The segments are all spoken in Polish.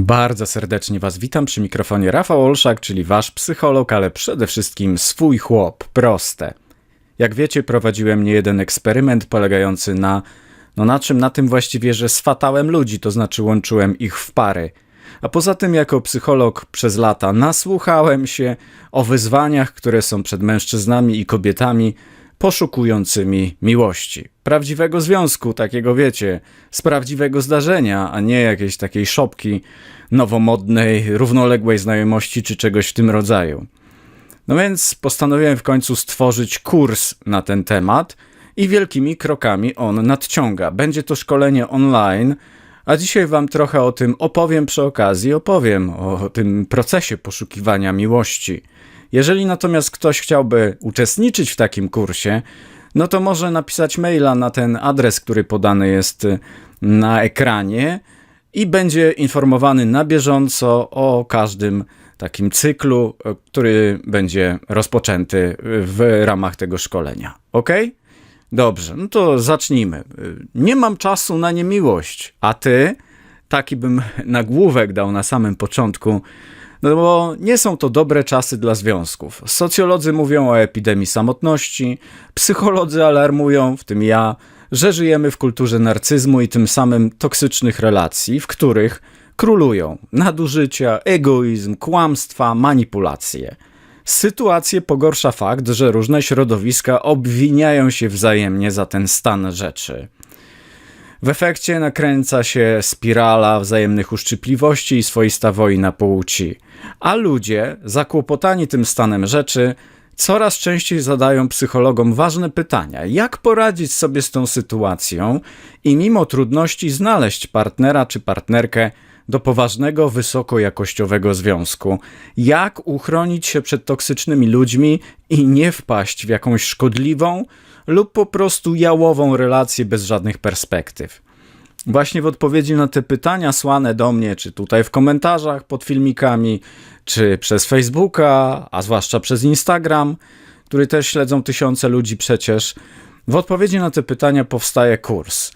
Bardzo serdecznie Was witam przy mikrofonie Rafał Olszak, czyli Wasz psycholog, ale przede wszystkim swój chłop, proste. Jak wiecie, prowadziłem niejeden eksperyment polegający na, no na czym? Na tym właściwie, że swatałem ludzi, to znaczy łączyłem ich w pary. A poza tym, jako psycholog przez lata nasłuchałem się o wyzwaniach, które są przed mężczyznami i kobietami poszukującymi miłości. Prawdziwego związku, takiego wiecie, z prawdziwego zdarzenia, a nie jakiejś takiej szopki nowomodnej, równoległej znajomości czy czegoś w tym rodzaju. No więc postanowiłem w końcu stworzyć kurs na ten temat i wielkimi krokami on nadciąga. Będzie to szkolenie online, a dzisiaj Wam trochę o tym opowiem przy okazji, opowiem o tym procesie poszukiwania miłości. Jeżeli natomiast ktoś chciałby uczestniczyć w takim kursie, no to może napisać maila na ten adres, który podany jest na ekranie i będzie informowany na bieżąco o każdym takim cyklu, który będzie rozpoczęty w ramach tego szkolenia. Ok? Dobrze, no to zacznijmy. Nie mam czasu na niemiłość, a ty, taki bym nagłówek dał na samym początku, no bo nie są to dobre czasy dla związków. Socjolodzy mówią o epidemii samotności, psycholodzy alarmują, w tym ja, że żyjemy w kulturze narcyzmu i tym samym toksycznych relacji, w których królują nadużycia, egoizm, kłamstwa, manipulacje. Sytuację pogorsza fakt, że różne środowiska obwiniają się wzajemnie za ten stan rzeczy. W efekcie nakręca się spirala wzajemnych uszczypliwości i swoista wojna płci, a ludzie, zakłopotani tym stanem rzeczy, coraz częściej zadają psychologom ważne pytania: jak poradzić sobie z tą sytuacją i mimo trudności znaleźć partnera czy partnerkę do poważnego, wysokojakościowego związku? Jak uchronić się przed toksycznymi ludźmi i nie wpaść w jakąś szkodliwą lub po prostu jałową relację bez żadnych perspektyw? Właśnie w odpowiedzi na te pytania słane do mnie, czy tutaj w komentarzach pod filmikami, czy przez Facebooka, a zwłaszcza przez Instagram, który też śledzą tysiące ludzi przecież, w odpowiedzi na te pytania powstaje kurs.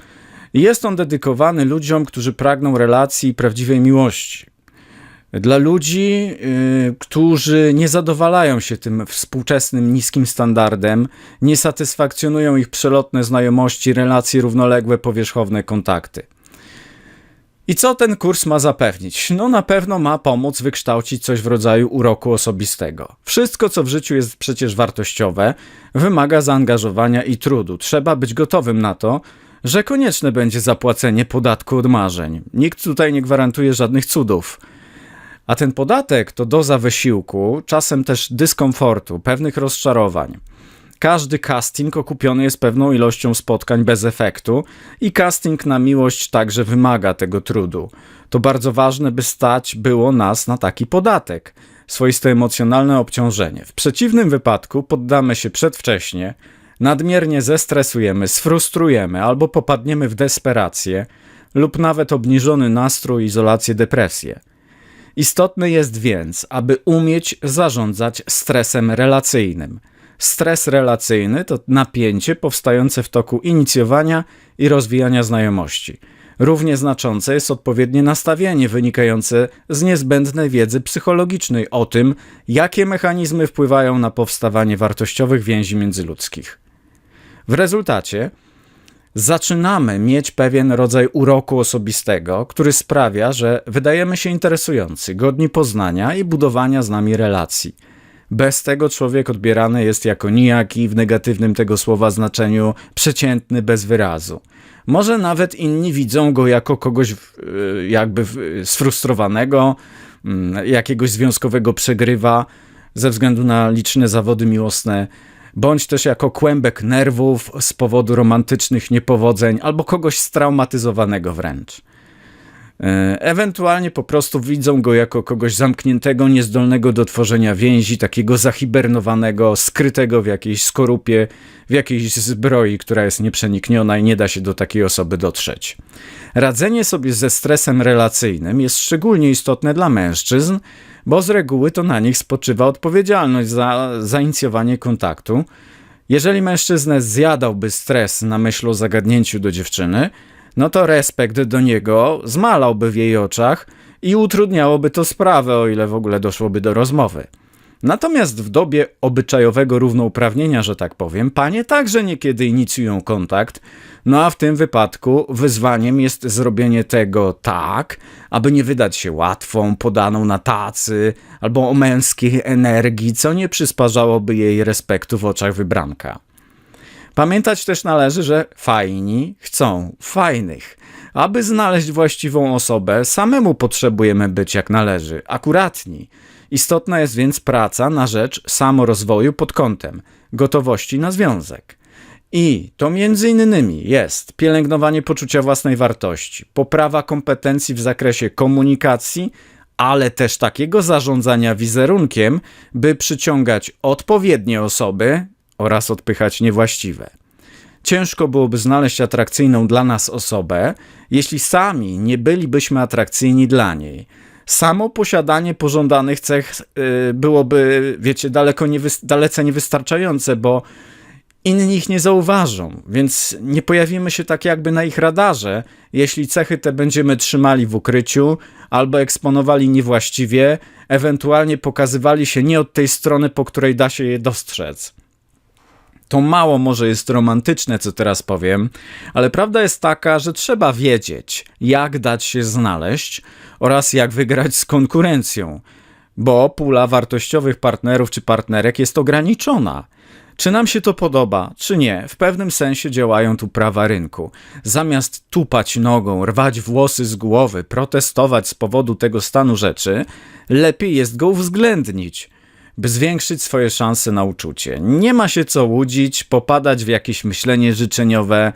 Jest on dedykowany ludziom, którzy pragną relacji i prawdziwej miłości. Dla ludzi, yy, którzy nie zadowalają się tym współczesnym niskim standardem, nie satysfakcjonują ich przelotne znajomości, relacje równoległe, powierzchowne kontakty. I co ten kurs ma zapewnić? No na pewno ma pomóc wykształcić coś w rodzaju uroku osobistego. Wszystko, co w życiu jest przecież wartościowe, wymaga zaangażowania i trudu. Trzeba być gotowym na to, że konieczne będzie zapłacenie podatku od marzeń. Nikt tutaj nie gwarantuje żadnych cudów. A ten podatek to doza wysiłku, czasem też dyskomfortu, pewnych rozczarowań. Każdy casting okupiony jest pewną ilością spotkań bez efektu i casting na miłość także wymaga tego trudu. To bardzo ważne, by stać było nas na taki podatek, swoiste emocjonalne obciążenie. W przeciwnym wypadku poddamy się przedwcześnie, nadmiernie zestresujemy, sfrustrujemy albo popadniemy w desperację lub nawet obniżony nastrój, izolację, depresję. Istotne jest więc, aby umieć zarządzać stresem relacyjnym. Stres relacyjny to napięcie powstające w toku inicjowania i rozwijania znajomości. Równie znaczące jest odpowiednie nastawienie wynikające z niezbędnej wiedzy psychologicznej o tym, jakie mechanizmy wpływają na powstawanie wartościowych więzi międzyludzkich. W rezultacie zaczynamy mieć pewien rodzaj uroku osobistego, który sprawia, że wydajemy się interesujący, godni poznania i budowania z nami relacji. Bez tego człowiek odbierany jest jako nijaki w negatywnym tego słowa znaczeniu przeciętny, bez wyrazu. Może nawet inni widzą go jako kogoś jakby sfrustrowanego, mm, jakiegoś związkowego przegrywa ze względu na liczne zawody miłosne bądź też jako kłębek nerwów z powodu romantycznych niepowodzeń albo kogoś straumatyzowanego wręcz. E, ewentualnie po prostu widzą go jako kogoś zamkniętego, niezdolnego do tworzenia więzi, takiego zahibernowanego, skrytego w jakiejś skorupie, w jakiejś zbroi, która jest nieprzenikniona i nie da się do takiej osoby dotrzeć. Radzenie sobie ze stresem relacyjnym jest szczególnie istotne dla mężczyzn, bo z reguły to na nich spoczywa odpowiedzialność za zainicjowanie kontaktu. Jeżeli mężczyznę zjadałby stres na myśl o zagadnięciu do dziewczyny, no to respekt do niego zmalałby w jej oczach i utrudniałoby to sprawę, o ile w ogóle doszłoby do rozmowy. Natomiast w dobie obyczajowego równouprawnienia, że tak powiem, panie także niekiedy inicjują kontakt, no a w tym wypadku wyzwaniem jest zrobienie tego tak, aby nie wydać się łatwą, podaną na tacy albo o męskiej energii, co nie przysparzałoby jej respektu w oczach wybranka. Pamiętać też należy, że fajni chcą fajnych. Aby znaleźć właściwą osobę, samemu potrzebujemy być jak należy, akuratni. Istotna jest więc praca na rzecz samorozwoju pod kątem gotowości na związek. I to między innymi jest pielęgnowanie poczucia własnej wartości, poprawa kompetencji w zakresie komunikacji, ale też takiego zarządzania wizerunkiem, by przyciągać odpowiednie osoby oraz odpychać niewłaściwe. Ciężko byłoby znaleźć atrakcyjną dla nas osobę, jeśli sami nie bylibyśmy atrakcyjni dla niej. Samo posiadanie pożądanych cech y, byłoby, wiecie, daleko nie, dalece niewystarczające, bo inni ich nie zauważą, więc nie pojawimy się tak jakby na ich radarze, jeśli cechy te będziemy trzymali w ukryciu albo eksponowali niewłaściwie, ewentualnie pokazywali się nie od tej strony, po której da się je dostrzec. To mało może jest romantyczne, co teraz powiem, ale prawda jest taka, że trzeba wiedzieć, jak dać się znaleźć oraz jak wygrać z konkurencją, bo pula wartościowych partnerów czy partnerek jest ograniczona. Czy nam się to podoba, czy nie, w pewnym sensie działają tu prawa rynku. Zamiast tupać nogą, rwać włosy z głowy, protestować z powodu tego stanu rzeczy, lepiej jest go uwzględnić by zwiększyć swoje szanse na uczucie. Nie ma się co łudzić, popadać w jakieś myślenie życzeniowe.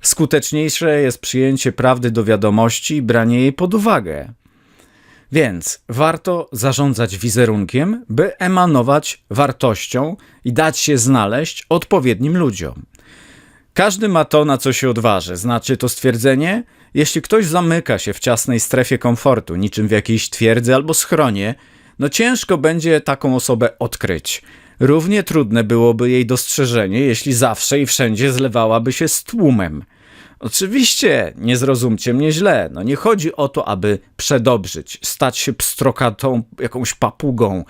Skuteczniejsze jest przyjęcie prawdy do wiadomości i branie jej pod uwagę. Więc warto zarządzać wizerunkiem, by emanować wartością i dać się znaleźć odpowiednim ludziom. Każdy ma to, na co się odważy. Znaczy to stwierdzenie? Jeśli ktoś zamyka się w ciasnej strefie komfortu, niczym w jakiejś twierdzy albo schronie, no ciężko będzie taką osobę odkryć. Równie trudne byłoby jej dostrzeżenie, jeśli zawsze i wszędzie zlewałaby się z tłumem. Oczywiście, nie zrozumcie mnie źle, no nie chodzi o to, aby przedobrzyć, stać się pstrokatą jakąś papugą,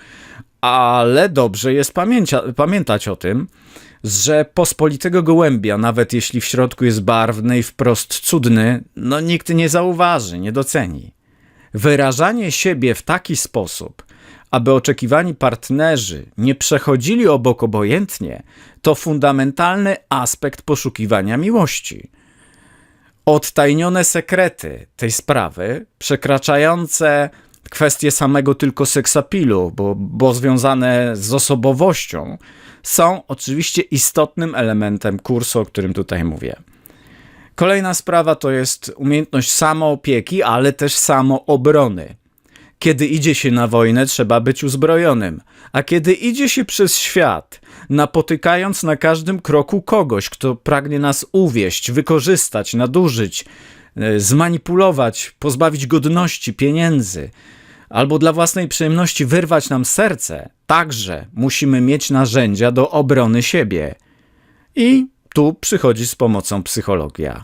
ale dobrze jest pamięcia, pamiętać o tym, że pospolitego gołębia, nawet jeśli w środku jest barwny i wprost cudny, no nikt nie zauważy, nie doceni. Wyrażanie siebie w taki sposób, aby oczekiwani partnerzy nie przechodzili obok obojętnie, to fundamentalny aspekt poszukiwania miłości. Odtajnione sekrety tej sprawy, przekraczające kwestie samego tylko seksapilu, bo, bo związane z osobowością, są oczywiście istotnym elementem kursu, o którym tutaj mówię. Kolejna sprawa to jest umiejętność samoopieki, ale też samoobrony. Kiedy idzie się na wojnę, trzeba być uzbrojonym, a kiedy idzie się przez świat, napotykając na każdym kroku kogoś, kto pragnie nas uwieść, wykorzystać, nadużyć, e, zmanipulować, pozbawić godności, pieniędzy, albo dla własnej przyjemności wyrwać nam serce, także musimy mieć narzędzia do obrony siebie. I tu przychodzi z pomocą psychologia.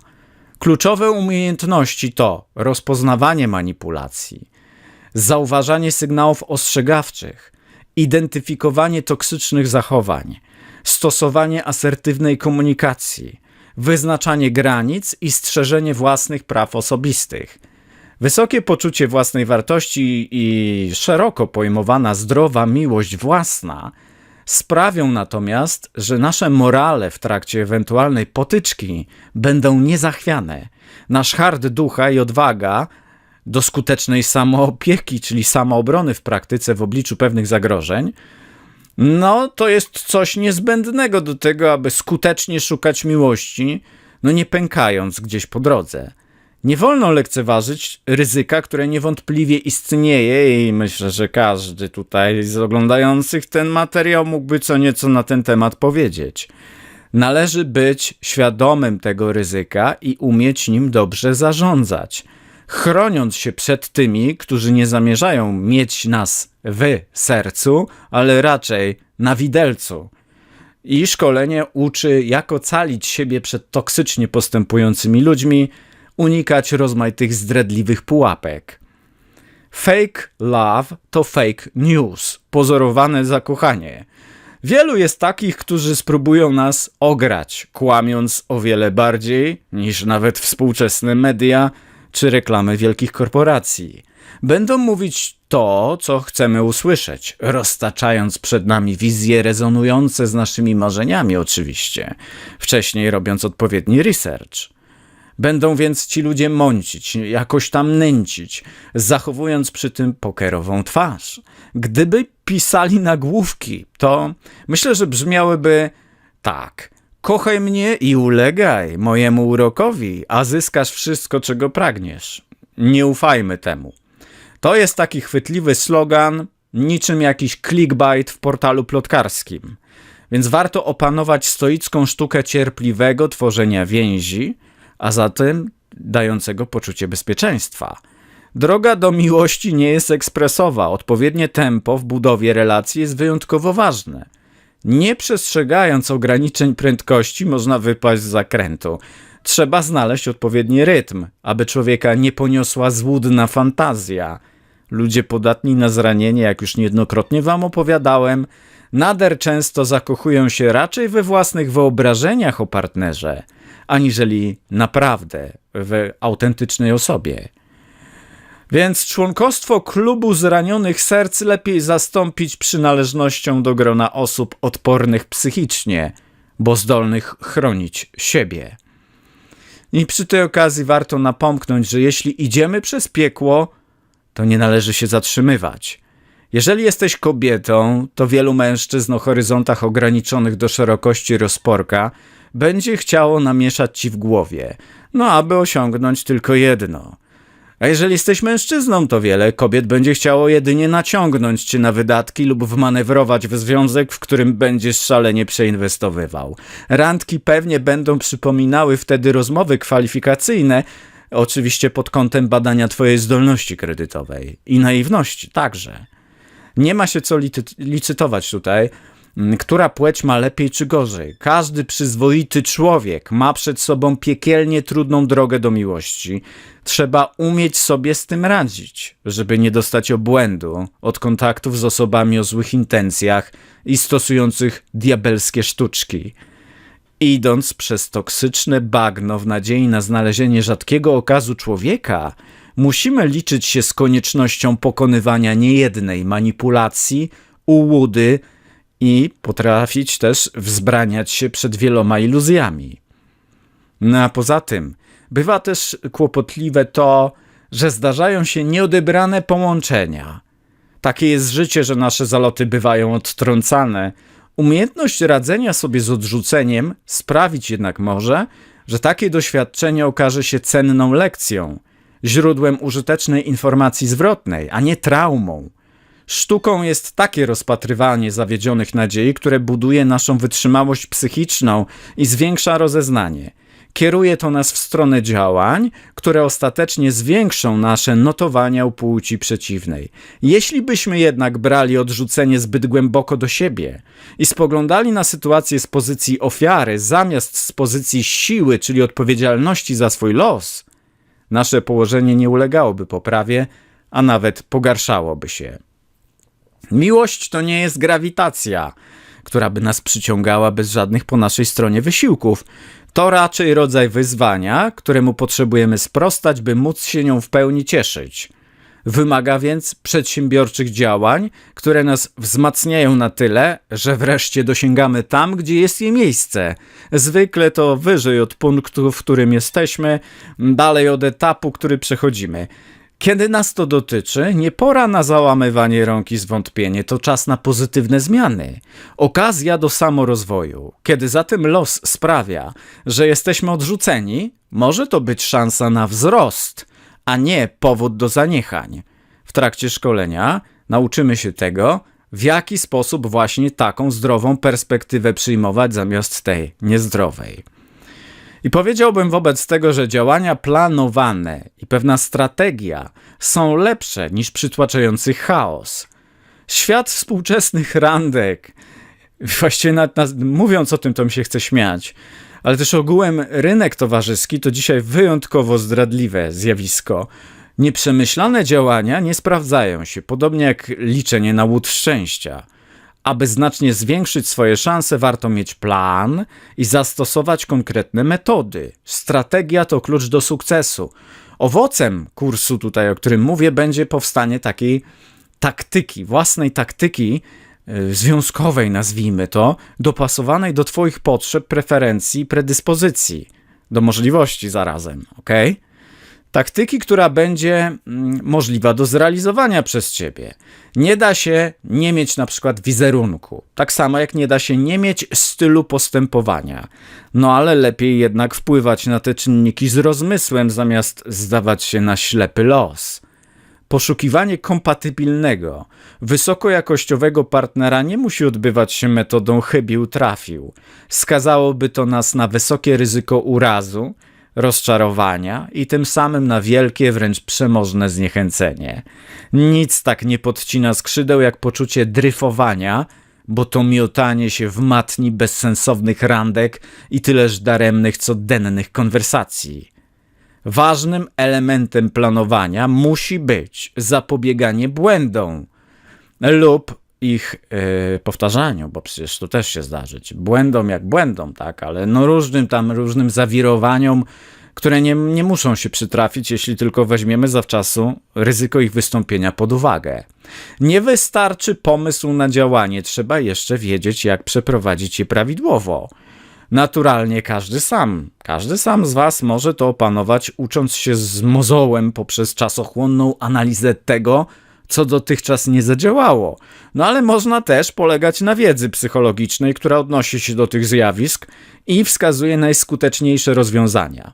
Kluczowe umiejętności to rozpoznawanie manipulacji, zauważanie sygnałów ostrzegawczych, identyfikowanie toksycznych zachowań, stosowanie asertywnej komunikacji, wyznaczanie granic i strzeżenie własnych praw osobistych. Wysokie poczucie własnej wartości i szeroko pojmowana zdrowa miłość własna sprawią natomiast, że nasze morale w trakcie ewentualnej potyczki będą niezachwiane. Nasz hard ducha i odwaga do skutecznej samoopieki, czyli samoobrony w praktyce w obliczu pewnych zagrożeń, no to jest coś niezbędnego do tego, aby skutecznie szukać miłości, no nie pękając gdzieś po drodze. Nie wolno lekceważyć ryzyka, które niewątpliwie istnieje i myślę, że każdy tutaj z oglądających ten materiał mógłby co nieco na ten temat powiedzieć. Należy być świadomym tego ryzyka i umieć nim dobrze zarządzać – chroniąc się przed tymi, którzy nie zamierzają mieć nas w sercu, ale raczej na widelcu. I szkolenie uczy, jak ocalić siebie przed toksycznie postępującymi ludźmi, unikać rozmaitych zdradliwych pułapek. Fake love to fake news, pozorowane zakochanie. Wielu jest takich, którzy spróbują nas ograć, kłamiąc o wiele bardziej niż nawet współczesne media czy reklamy wielkich korporacji. Będą mówić to, co chcemy usłyszeć, roztaczając przed nami wizje rezonujące z naszymi marzeniami, oczywiście, wcześniej robiąc odpowiedni research. Będą więc ci ludzie mącić, jakoś tam nęcić, zachowując przy tym pokerową twarz. Gdyby pisali nagłówki, to myślę, że brzmiałyby tak. Kochaj mnie i ulegaj mojemu urokowi, a zyskasz wszystko, czego pragniesz. Nie ufajmy temu. To jest taki chwytliwy slogan, niczym jakiś clickbait w portalu plotkarskim. Więc warto opanować stoicką sztukę cierpliwego tworzenia więzi, a zatem dającego poczucie bezpieczeństwa. Droga do miłości nie jest ekspresowa. Odpowiednie tempo w budowie relacji jest wyjątkowo ważne. Nie przestrzegając ograniczeń prędkości, można wypaść z zakrętu. Trzeba znaleźć odpowiedni rytm, aby człowieka nie poniosła złudna fantazja. Ludzie podatni na zranienie, jak już niejednokrotnie wam opowiadałem, nader często zakochują się raczej we własnych wyobrażeniach o partnerze, aniżeli naprawdę w autentycznej osobie. Więc członkostwo klubu zranionych serc lepiej zastąpić przynależnością do grona osób odpornych psychicznie, bo zdolnych chronić siebie. I przy tej okazji warto napomknąć, że jeśli idziemy przez piekło, to nie należy się zatrzymywać. Jeżeli jesteś kobietą, to wielu mężczyzn o horyzontach ograniczonych do szerokości rozporka będzie chciało namieszać ci w głowie, no aby osiągnąć tylko jedno. A jeżeli jesteś mężczyzną, to wiele kobiet będzie chciało jedynie naciągnąć cię na wydatki lub wmanewrować w związek, w którym będziesz szalenie przeinwestowywał. Randki pewnie będą przypominały wtedy rozmowy kwalifikacyjne, oczywiście pod kątem badania twojej zdolności kredytowej i naiwności także. Nie ma się co licytować tutaj, która płeć ma lepiej czy gorzej. Każdy przyzwoity człowiek ma przed sobą piekielnie trudną drogę do miłości. Trzeba umieć sobie z tym radzić, żeby nie dostać obłędu od kontaktów z osobami o złych intencjach i stosujących diabelskie sztuczki. Idąc przez toksyczne bagno w nadziei na znalezienie rzadkiego okazu człowieka, musimy liczyć się z koniecznością pokonywania niejednej manipulacji, ułudy i potrafić też wzbraniać się przed wieloma iluzjami. No a poza tym, bywa też kłopotliwe to, że zdarzają się nieodebrane połączenia. Takie jest życie, że nasze zaloty bywają odtrącane. Umiejętność radzenia sobie z odrzuceniem sprawić jednak może, że takie doświadczenie okaże się cenną lekcją, źródłem użytecznej informacji zwrotnej, a nie traumą. Sztuką jest takie rozpatrywanie zawiedzionych nadziei, które buduje naszą wytrzymałość psychiczną i zwiększa rozeznanie. Kieruje to nas w stronę działań, które ostatecznie zwiększą nasze notowania u płci przeciwnej. Jeśli byśmy jednak brali odrzucenie zbyt głęboko do siebie i spoglądali na sytuację z pozycji ofiary zamiast z pozycji siły, czyli odpowiedzialności za swój los, nasze położenie nie ulegałoby poprawie, a nawet pogarszałoby się. Miłość to nie jest grawitacja, która by nas przyciągała bez żadnych po naszej stronie wysiłków. To raczej rodzaj wyzwania, któremu potrzebujemy sprostać, by móc się nią w pełni cieszyć. Wymaga więc przedsiębiorczych działań, które nas wzmacniają na tyle, że wreszcie dosięgamy tam, gdzie jest jej miejsce. Zwykle to wyżej od punktu, w którym jesteśmy, dalej od etapu, który przechodzimy. Kiedy nas to dotyczy, nie pora na załamywanie rąk i zwątpienie, to czas na pozytywne zmiany. Okazja do samorozwoju. Kiedy zatem los sprawia, że jesteśmy odrzuceni, może to być szansa na wzrost – a nie powód do zaniechań. W trakcie szkolenia nauczymy się tego, w jaki sposób właśnie taką zdrową perspektywę przyjmować zamiast tej niezdrowej. I powiedziałbym wobec tego, że działania planowane i pewna strategia są lepsze niż przytłaczający chaos. Świat współczesnych randek, właściwie mówiąc o tym, to mi się chce śmiać, ale też ogółem rynek towarzyski to dzisiaj wyjątkowo zdradliwe zjawisko. Nieprzemyślane działania nie sprawdzają się, podobnie jak liczenie na łód szczęścia. Aby znacznie zwiększyć swoje szanse, warto mieć plan i zastosować konkretne metody. Strategia to klucz do sukcesu. Owocem kursu tutaj, o którym mówię, będzie powstanie takiej taktyki, własnej taktyki y, związkowej, nazwijmy to, dopasowanej do Twoich potrzeb, preferencji, predyspozycji, do możliwości zarazem, ok? Taktyki, która będzie mm, możliwa do zrealizowania przez ciebie. Nie da się nie mieć na przykład wizerunku, tak samo jak nie da się nie mieć stylu postępowania. No ale lepiej jednak wpływać na te czynniki z rozmysłem, zamiast zdawać się na ślepy los. Poszukiwanie kompatybilnego, wysokojakościowego partnera nie musi odbywać się metodą chybił trafił. Skazałoby to nas na wysokie ryzyko urazu, rozczarowania i tym samym na wielkie, wręcz przemożne zniechęcenie. Nic tak nie podcina skrzydeł jak poczucie dryfowania, bo to miotanie się w matni bezsensownych randek i tyleż daremnych codennych konwersacji. Ważnym elementem planowania musi być zapobieganie błędom lub ich yy, powtarzaniu, bo przecież to też się zdarzyć. Błędom jak błędom, tak, ale no różnym tam, różnym zawirowaniom, które nie, nie muszą się przytrafić, jeśli tylko weźmiemy zawczasu ryzyko ich wystąpienia pod uwagę. Nie wystarczy pomysł na działanie, trzeba jeszcze wiedzieć, jak przeprowadzić je prawidłowo. Naturalnie każdy sam, każdy sam z Was może to opanować, ucząc się z mozołem poprzez czasochłonną analizę tego, co dotychczas nie zadziałało. No ale można też polegać na wiedzy psychologicznej, która odnosi się do tych zjawisk i wskazuje najskuteczniejsze rozwiązania.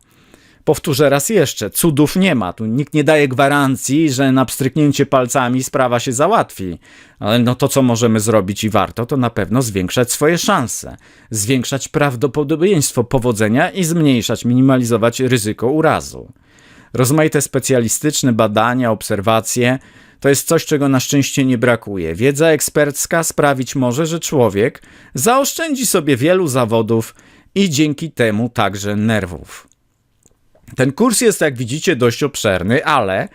Powtórzę raz jeszcze, cudów nie ma. Tu nikt nie daje gwarancji, że na pstryknięcie palcami sprawa się załatwi. Ale no to, co możemy zrobić i warto, to na pewno zwiększać swoje szanse, zwiększać prawdopodobieństwo powodzenia i zmniejszać, minimalizować ryzyko urazu. Rozmaite specjalistyczne badania, obserwacje to jest coś, czego na szczęście nie brakuje. Wiedza ekspercka sprawić może, że człowiek zaoszczędzi sobie wielu zawodów i dzięki temu także nerwów. Ten kurs jest, jak widzicie, dość obszerny, ale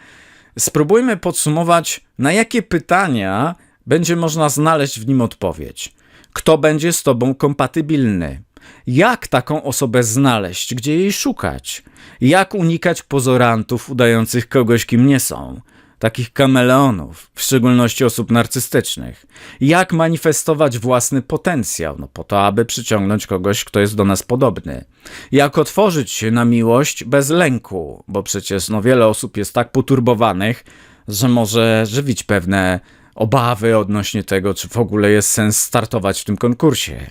spróbujmy podsumować, na jakie pytania będzie można znaleźć w nim odpowiedź. Kto będzie z tobą kompatybilny? Jak taką osobę znaleźć? Gdzie jej szukać? Jak unikać pozorantów udających kogoś, kim nie są? takich kameleonów, w szczególności osób narcystycznych. Jak manifestować własny potencjał, no po to, aby przyciągnąć kogoś, kto jest do nas podobny. Jak otworzyć się na miłość bez lęku, bo przecież no, wiele osób jest tak poturbowanych, że może żywić pewne obawy odnośnie tego, czy w ogóle jest sens startować w tym konkursie.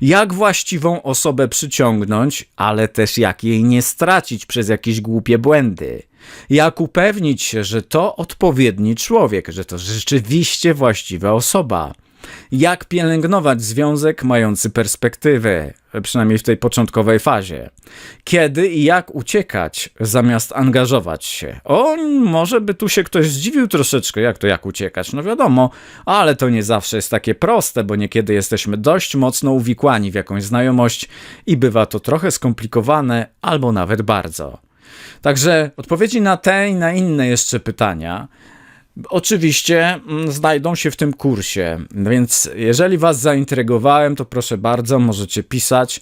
Jak właściwą osobę przyciągnąć, ale też jak jej nie stracić przez jakieś głupie błędy. Jak upewnić się, że to odpowiedni człowiek, że to rzeczywiście właściwa osoba. Jak pielęgnować związek mający perspektywę, przynajmniej w tej początkowej fazie. Kiedy i jak uciekać zamiast angażować się. O, może by tu się ktoś zdziwił troszeczkę, jak to jak uciekać. No wiadomo, ale to nie zawsze jest takie proste, bo niekiedy jesteśmy dość mocno uwikłani w jakąś znajomość i bywa to trochę skomplikowane albo nawet bardzo. Także odpowiedzi na te i na inne jeszcze pytania oczywiście mm, znajdą się w tym kursie. Więc jeżeli Was zaintrygowałem, to proszę bardzo, możecie pisać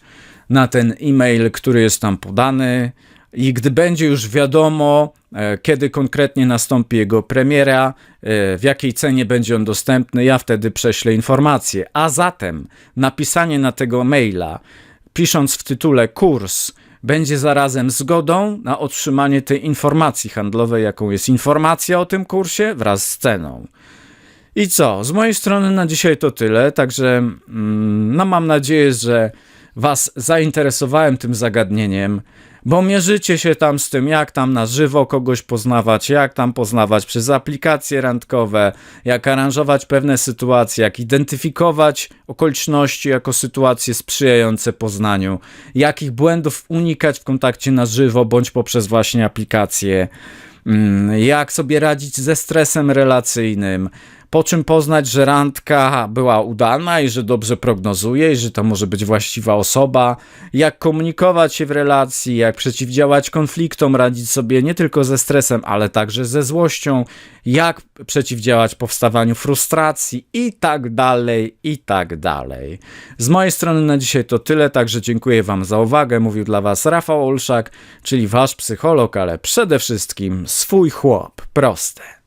na ten e-mail, który jest tam podany. I gdy będzie już wiadomo, e, kiedy konkretnie nastąpi jego premiera, e, w jakiej cenie będzie on dostępny, ja wtedy prześlę informację. A zatem napisanie na tego maila, pisząc w tytule kurs, będzie zarazem zgodą na otrzymanie tej informacji handlowej, jaką jest informacja o tym kursie wraz z ceną. I co? Z mojej strony na dzisiaj to tyle, także mm, no mam nadzieję, że Was zainteresowałem tym zagadnieniem bo mierzycie się tam z tym, jak tam na żywo kogoś poznawać, jak tam poznawać przez aplikacje randkowe, jak aranżować pewne sytuacje, jak identyfikować okoliczności jako sytuacje sprzyjające poznaniu, jakich błędów unikać w kontakcie na żywo bądź poprzez właśnie aplikacje, mm, jak sobie radzić ze stresem relacyjnym, po czym poznać, że randka była udana i że dobrze prognozuje i że to może być właściwa osoba, jak komunikować się w relacji, jak przeciwdziałać konfliktom, radzić sobie nie tylko ze stresem, ale także ze złością, jak przeciwdziałać powstawaniu frustracji i tak dalej, i tak dalej. Z mojej strony na dzisiaj to tyle, także dziękuję Wam za uwagę. Mówił dla Was Rafał Olszak, czyli Wasz psycholog, ale przede wszystkim swój chłop. Proste.